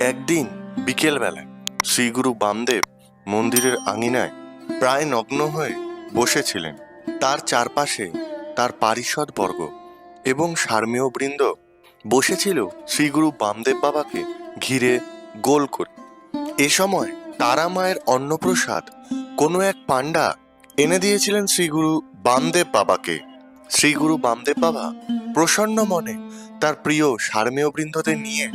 একদিন বিকেলবেলায় শ্রীগুরু বামদেব মন্দিরের আঙিনায় প্রায় নগ্ন হয়ে বসেছিলেন। তার চারপাশে তার পারিষদ বর্গ এবং সার্মীয় বৃন্দ বসেছিল শ্রীগুরু বামদেব বাবাকে ঘিরে গোল করে। এ সময় তারা মায়ের অন্নপ্রসাদ কোনো এক পাণ্ডা এনে দিয়েছিলেন শ্রীগুরু বামদেব বাবাকে। শ্রীগুরু বামদেব বাবা প্রসন্ন মনে তার প্রিয় সার্মেয় বৃন্দদের নিয়ে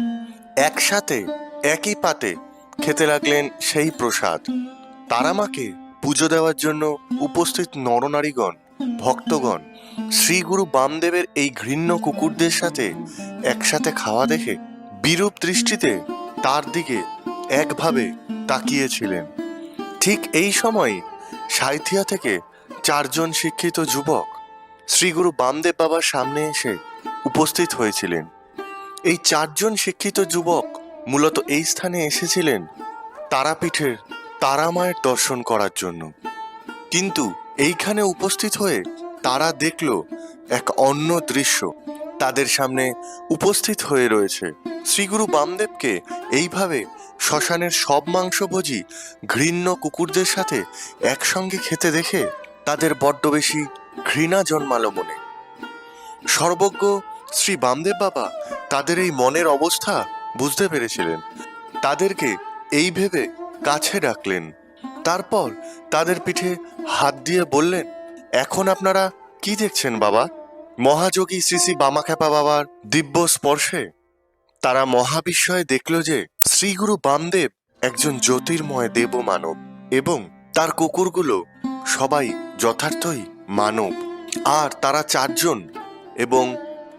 একসাথে, একই পাতে খেতে লাগলেন সেই প্রসাদ। তারামাকে পুজো দেওয়ার জন্য উপস্থিত নরনারীগণ, ভক্তগণ, শ্রীগুরু বামদেবের এই ঘৃণ্য কুকুরদের সাথে একসাথে খাওয়া দেখে বিরূপ দৃষ্টিতে তার দিকে একভাবে তাকিয়েছিলেন। ঠিক এই সময় সাঁইথিয়া থেকে চারজন শিক্ষিত যুবক শ্রীগুরু বামদেব বাবার সামনে এসে উপস্থিত হয়েছিলেন। এই চারজন শিক্ষিত যুবক মূলত এই স্থানে এসেছিলেন তারাপীঠের তারামায়ের দর্শন করার জন্য। কিন্তু এইখানে উপস্থিত হয়ে তারা দেখল এক অন্য দৃশ্য। তাদের সামনে উপস্থিত হয়ে রয়েছে শ্রীগুরু বামদেবকে। এইভাবে শ্মশানের সব মাংসভোজী ঘৃণ্য কুকুরদের সাথে একসঙ্গে খেতে দেখে তাদের বড্ড বেশি ঘৃণা জন্মালো মনে। সর্বজ্ঞ শ্রী বামদেব বাবা তাদের এই মনের অবস্থা বুঝতে পেরেছিলেন। তাদেরকে এই ভেবে কাছে ডাকলেন। তারপর তাদের পিঠে হাত দিয়ে বললেন, এখন আপনারা কি দেখছেন বাবা? মহাযোগী শ্রী শ্রী বামাখ্যাপা বাবার দিব্য স্পর্শে। তারা মহাবিস্ময়ে দেখল যে শ্রীগুরু বামদেব একজন জ্যোতির্ময় দেব মানব এবং তার কুকুরগুলো সবাই যথার্থই মানব। আর তারা চারজন এবং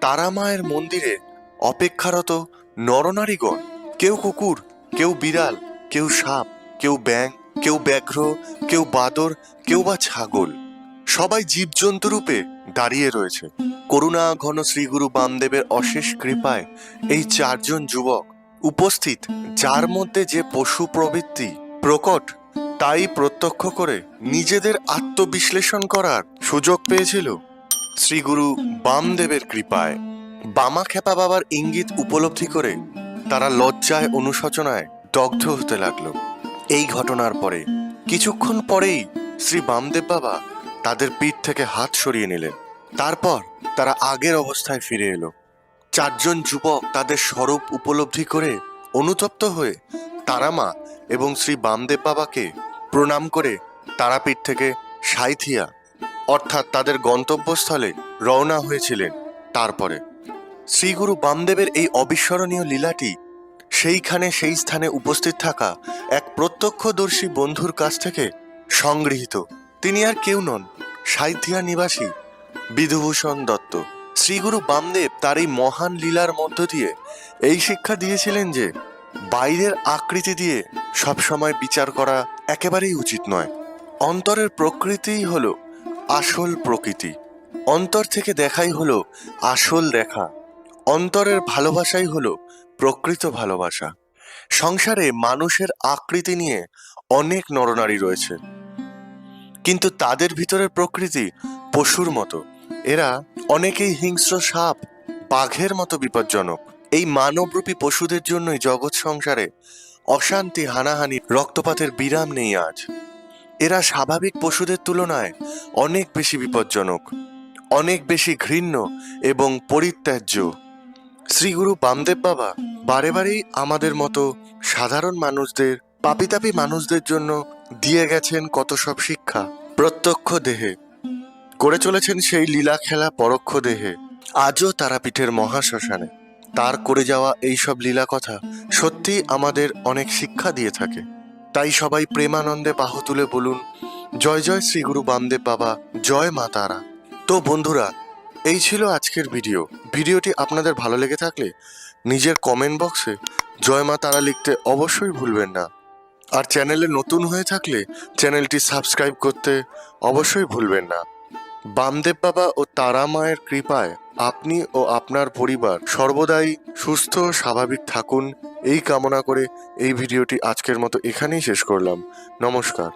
তারা মায়ের মন্দিরে অপেক্ষারত নরনারীগণ, কেউ কুকুর, কেউ বিড়াল, কেউ সাপ, কেউ ব্যাং কেউ ব্যাঘ্র, কেউ বাদর, কেউ বা ছাগল। সবাই জীবজন্তু রূপে দাঁড়িয়ে রয়েছে। করুণা ঘন শ্রীগুরু বামদেবের অশেষ কৃপায় এই চারজন যুবক উপস্থিত, যার মধ্যে যে পশু প্রবৃত্তি প্রকট, তাই প্রত্যক্ষ করে নিজেদের আত্মবিশ্লেষণ করার সুযোগ পেয়েছিল শ্রীগুরু বামদেবের কৃপায়। বামা খেপা বাবার ইঙ্গিত উপলব্ধি করে তারা লজ্জায় অনুশোচনায় দগ্ধ হতে লাগল। এই ঘটনার পরে, কিছুক্ষণ পরেই শ্রী বামদেব বাবা তাদের পিঠ থেকে হাত সরিয়ে নিলেন। তারপর তারা আগের অবস্থায় ফিরে এলো। চারজন যুবক তাদের স্বরূপ উপলব্ধি করে অনুতপ্ত হয়ে তারামা এবং শ্রী বামদেব বাবাকে প্রণাম করে তারাপীঠ থেকে সাইথিয়া, অর্থাৎ তাদের গন্তব্যস্থলে রওনা হয়েছিলেন। তারপরে শ্রীগুরু বামদেবের এই অবিস্মরণীয় লীলাটি সেইখানে সেই স্থানে উপস্থিত থাকা এক প্রত্যক্ষদর্শী বন্ধুর কাছ থেকে সংগৃহীত। তিনি আর কেউ নন, সাইথিয়া নিবাসী বিধুভূষণ দত্ত। শ্রীগুরু বামদেব তার এই মহান লীলার মধ্য দিয়ে এই শিক্ষা দিয়েছিলেন যে, বাইরের আকৃতি দিয়ে সবসময় বিচার করা একেবারেই উচিত নয়। অন্তরের প্রকৃতিই হলো আসল প্রকৃতি। অন্তর থেকে দেখাই হলো আসল দেখা অন্তরের ভালোবাসাই হলো প্রকৃত ভালোবাসা। সংসারে মানুষের আকৃতি নিয়ে অনেক নরনারী রয়েছে। কিন্তু তাদের ভিতরের প্রকৃতি পশুর মতো। এরা অনেকেই হিংস্র সাপ, বাঘের মতো বিপজ্জনক। এই মানবরূপী পশুদের জন্যই জগৎ সংসারে অশান্তি, হানাহানি, রক্তপাতের বিরাম নেই আজ। এরা স্বাভাবিক পশুদের তুলনায় অনেক বেশি বিপজ্জনক, অনেক বেশি ঘৃণ্য এবং পরিত্যাজ্য। শ্রীগুরু বামদেব বাবা বারে বারেই আমাদের মতো সাধারণ মানুষদের, পাপিতাপি মানুষদের জন্য দিয়ে গেছেন কত সব শিক্ষা। প্রত্যক্ষ দেহে। করে চলেছেন সেই লীলা খেলা পরোক্ষ দেহে। আজও তারাপীঠের মহাশ্মশানে। তার করে যাওয়া এই সব লীলা কথা সত্যি আমাদের অনেক শিক্ষা দিয়ে থাকে। তাই সবাই প্রেমানন্দে বাহু তুলে বলুন, জয় জয় শ্রী গুরু বামদেব বাবা, জয় মা তারা। তো বন্ধুরা, এই ছিল আজকের ভিডিও। ভিডিওটি আপনাদের ভালো লেগে থাকলে নিজের কমেন্ট বক্সে জয় মা তারা লিখতে অবশ্যই ভুলবেন না। আর চ্যানেলে নতুন হয়ে থাকলে চ্যানেলটি সাবস্ক্রাইব করতে অবশ্যই ভুলবেন না। বামদেব বাবা ও তারা মায়ের কৃপায় আপনি ও আপনার পরিবার সর্বদাই সুস্থ স্বাভাবিক থাকুন। এই কামনা করে এই ভিডিওটি আজকের মতো এখানেই শেষ করলাম। নমস্কার।